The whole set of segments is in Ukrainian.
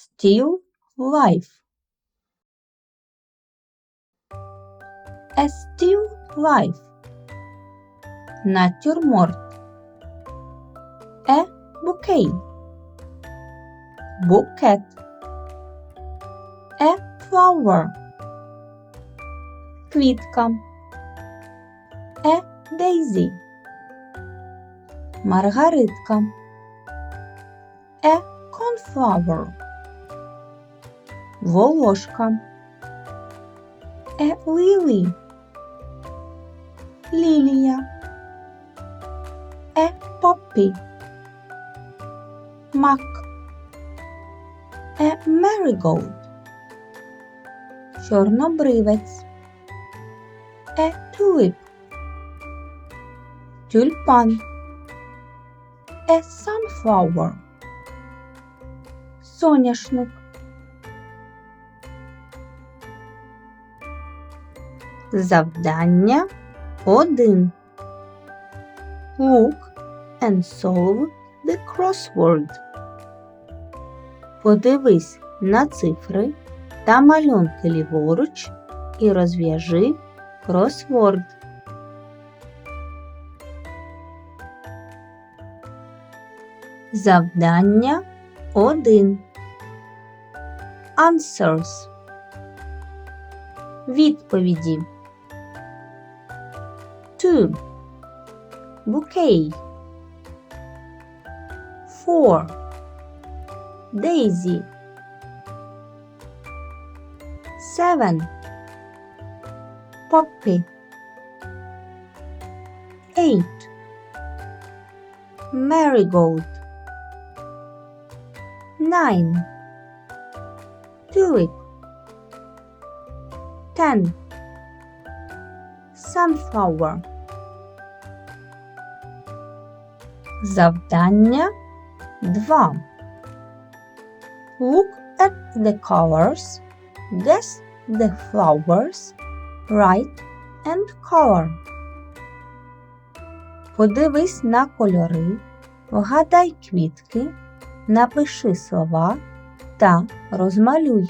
still life. A still life. Натюрморт. A bouquet. Букет. A flower. Квітка. A daisy. Маргаритка. A cornflower. Волошка. A lily. Лілія. A poppy. Мак. A marigold. Чорнобривець. A tulip. Тюльпан. A sunflower. Соняшник. Завдання 1. Look and solve the crossword. Подивись на цифри та малюнки ліворуч і розв'яжи кросворд. Завдання 1. Answers. Відповіді. two, bouquet, four, daisy, seven, poppy, eight, marigold, nine, tulip, ten. Sunflower. Завдання 2. Look at the colors, guess the flowers, write and color. Подивись на кольори, вгадай квітки, напиши слова та розмалюй.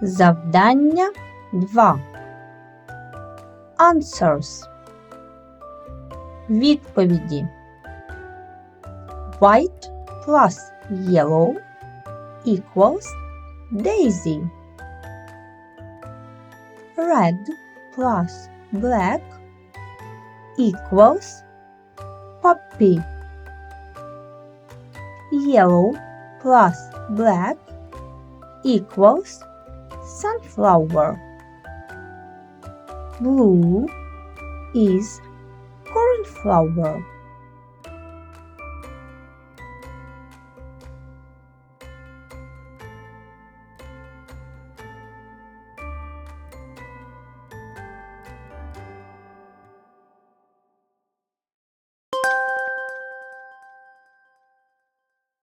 Завдання 2. Answers. Відповіді. White plus yellow equals daisy. Red plus black equals poppy. Yellow plus black equals sunflower. Blue is cornflower.